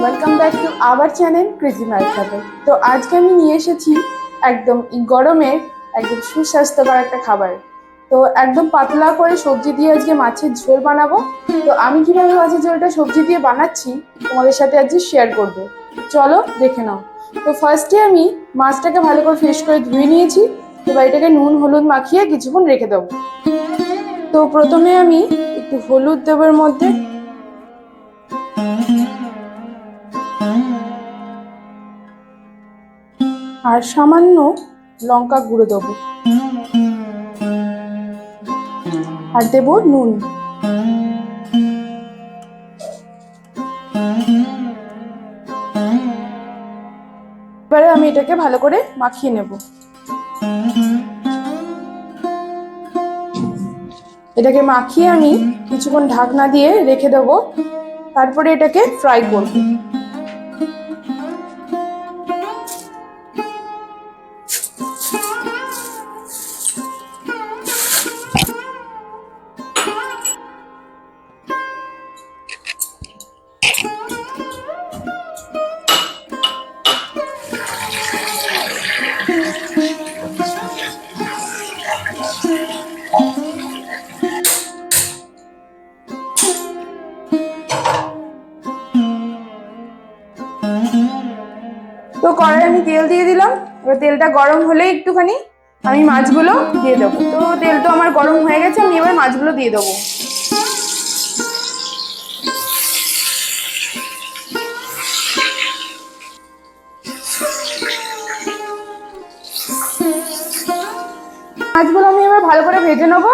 Welcome back to our channel crazy মার্কাতে তো আজকে আমি নিয়ে এসেছি একদম গরমের একদম সুস্বাস্থ্যকর একটা খাবার। তো একদম পাতলা করে সবজি দিয়ে আজকে মাছের ঝোল বানাবো। তো আমি কীভাবে মাছের ঝোলটা সবজি দিয়ে বানাচ্ছি, তোমাদের সাথে আজকে শেয়ার করব। চলো, দেখে নাও। তো ফার্স্টে আমি মাছটাকে ভালো করে ফ্রেশ করে ধুয়ে নিয়েছি। এবার এটাকে নুন, হলুদ মাখিয়ে কিছুক্ষণ রেখে দেবো। তো প্রথমে আমি একটু হলুদ দেবের মধ্যে আর সামান্য লঙ্কা গুঁড়ো দেবো। আর দেব নুন। এবারে আমি এটাকে ভালো করে মাখিয়ে নেব। এটাকে মাখিয়ে আমি কিছুক্ষণ ঢাকনা দিয়ে রেখে দেব। তারপরে এটাকে ফ্রাই করব। তো কড়াই আমি তেল দিয়ে দিলাম। এবার তেলটা গরম হলে একটুখানি আমি মাছগুলো দিয়ে দেবো। তো তেল তো আমার গরম হয়ে গেছে, আমি এবার মাছগুলো দিয়ে দেবো। ভেজে নেব,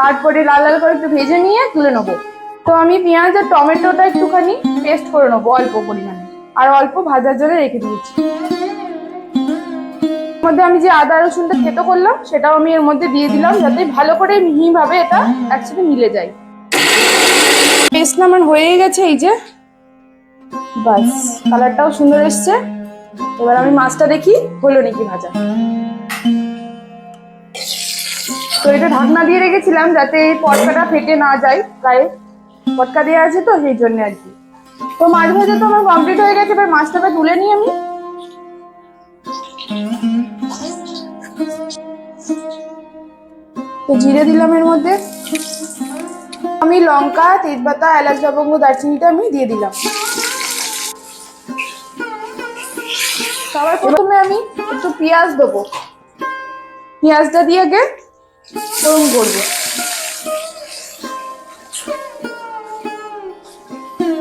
তারপরে লাল লাল করে একটু ভেজে নিয়ে তুলে নেব। তো আমি পেঁয়াজ আর টমেটোটা একটুখানি পেস্ট করে নেব অল্প পরিমাণে। আর অল্প ভাজার জন্য রেখে দিয়েছি। মধ্যে আমি যে আদা রসুনটা থেতো করলাম, সেটাও আমি এর মধ্যে দিয়ে দিলাম, যাতে ভালো করে মিহিভাবে এটা একসাথে মিলে যায়। পেস্ট আমার হয়ে গেছে এই যে। বাস কালারটাও সুন্দর এসছে। এবার আমি মাছটা দেখি হলো নাকি ভাজা। তো এটা ঢাকনা দিয়ে রেখেছিলাম যাতে পটকাটা ফেটে না যায়, প্রায় পটকা দেওয়া আছে তো সেই জন্য আর কি। তো মাছ ভাজা তো আমার কমপ্লিট হয়ে গেছে, এবার মাছটাকে তুলে নিই আমি। তো জিরে দিলাম এর মধ্যে। আমি লঙ্কা, তেজপাতা, এলাচ, লবঙ্গ, দারচিনিটা আমি দিয়ে দিলাম। সবার প্রথমে আমি একটু পেঁয়াজ দেবো। পেঁয়াজটা দিয়ে আগে গরম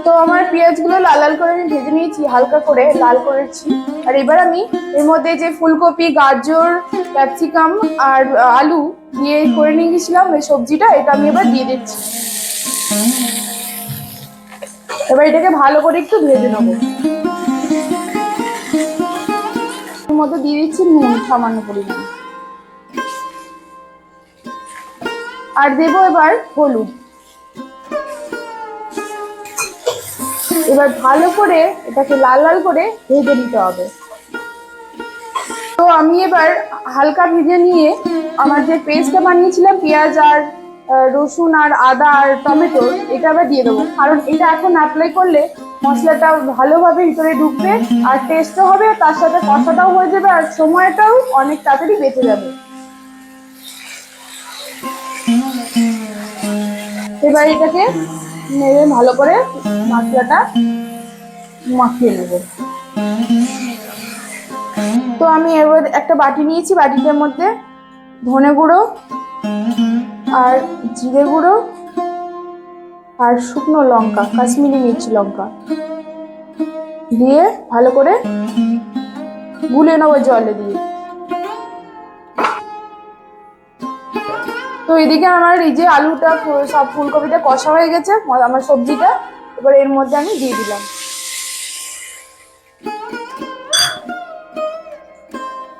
তো আমার পেঁয়াজগুলো লাল লাল করে আমি ভেজে নিয়েছি, হালকা করে লাল করেছি। আর এবার আমি এর মধ্যে যে ফুলকপি, গাজর, ক্যাপসিকাম আর আলু দিয়ে করে নিয়ে গেছিলাম এই সবজিটা, এটা আমি এবার দিয়ে দিচ্ছি। এবার এটাকে ভালো করে একটু ভেজে নেব। মধ্যে দিয়ে দিচ্ছি নুন, সামান্য পরিমাণে। আর দেবো এবার হলুদ। এবার ভালো করে এটাকে লাল লাল করে ভেজে নিতে হবে। তো আমি এবার হালকা ভেজে নিয়ে আমার যে পেস্টটা বানিয়েছিলাম, পেঁয়াজ আর রসুন আর আদা আর টমেটো, এটা আবার দিয়ে দেবো। কারণ এটা এখন অ্যাপ্লাই করলে মশলাটা ভালোভাবে ভিতরে ঢুকবে, আর টেস্টও হবে তার সাথে কষাটাও হয়ে যাবে, আর সময়টাও অনেক তাড়াতাড়ি বেঁচে যাবে। এবার নেড়ে ভালো করে মশলাটা মাখিয়ে নেব। তো আমি এবার একটা বাটি নিয়েছি, বাটিটার মধ্যে ধনে গুঁড়ো আর জিরে গুঁড়ো আর শুকনো লঙ্কা, কাশ্মীরি মির্চি লঙ্কা দিয়ে ভালো করে গুলে নেব জলে দিয়ে। তো এদিকে আমার এই যে আলুটা সব ফুলকপিটা কষা হয়ে গেছে আমার সবজিটা। এবার এর মধ্যে আমি দিয়ে দিলাম।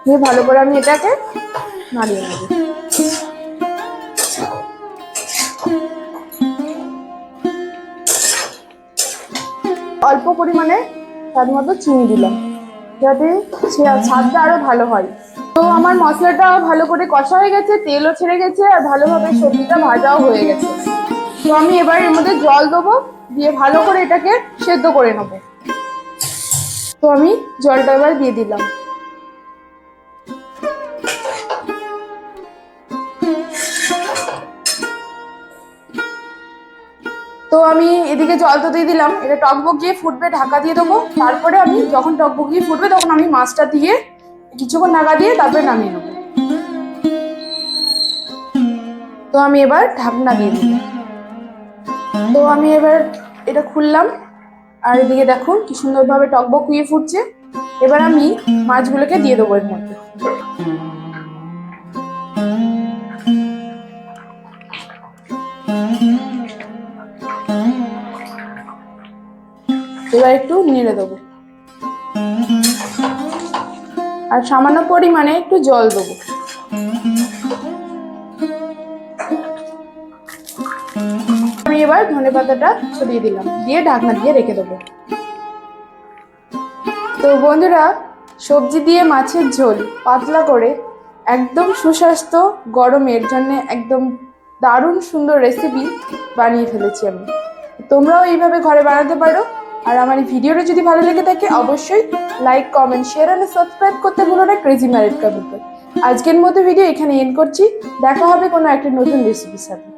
দিয়ে ভালো করে আমি এটাকে নাড়িয়ে নেব। অল্প পরিমাণে স্বাদ মতো চিনি দিলাম, যাতে স্বাদটা আরও ভালো হয়। তো আমার মশলাটা ভালো করে কষা হয়ে গেছে, তেলও ছেড়ে গেছে, আর ভালোভাবে সবজিটা ভাজাও হয়ে গেছে। তো আমি এবার এর মধ্যে জল দেবো, দিয়ে ভালো করে এটাকে সেদ্ধ করে নেব। তো আমি জলটা এবার দিয়ে দিলাম। তো আমি এদিকে জল তো দিয়ে দিলাম, এটা টকবক গিয়ে ফুটবে, ঢাকা দিয়ে দেবো। তারপরে আমি যখন টকবক গিয়ে ফুটবে, তখন আমি মাছটা দিয়ে কিছুক্ষণ নাগা দিয়ে তারপরে নামিয়ে নেব। তো আমি এবার ঢাকনা দিয়ে দিলাম। তো আমি এবার এটা খুললাম, আর এদিকে দেখুন কি সুন্দরভাবে টকবক কুইয়ে ফুটছে। এবার আমি মাছগুলোকে দিয়ে দেবো এর মধ্যে। এবার একটু নেড়ে দেবো। আর সামান্য পরিমাণে একটু জল দেবো। আমি এবার ধনে পাতাটা ছড়িয়ে দিলাম, দিয়ে ঢাকনা দিয়ে রেখে দেবো। তো বন্ধুরা, সবজি দিয়ে মাছের ঝোল পাতলা করে একদম সুস্বাস্থ্য গরমের জন্য একদম দারুণ সুন্দর রেসিপি বানিয়ে ফেলেছি আমি। তোমরাও এইভাবে ঘরে বানাতে পারো। আর আমার এই ভিডিওটা যদি ভালো লেগে থাকে, অবশ্যই লাইক কমেন্ট শেয়ার আর সাবস্ক্রাইব করতে ভুলো না ক্রেজি ম্যারিড কাপড় আজকের মতো ভিডিও এখানে এন্ড করছি। দেখা হবে কোনো একটা নতুন রেসিপির সাথে।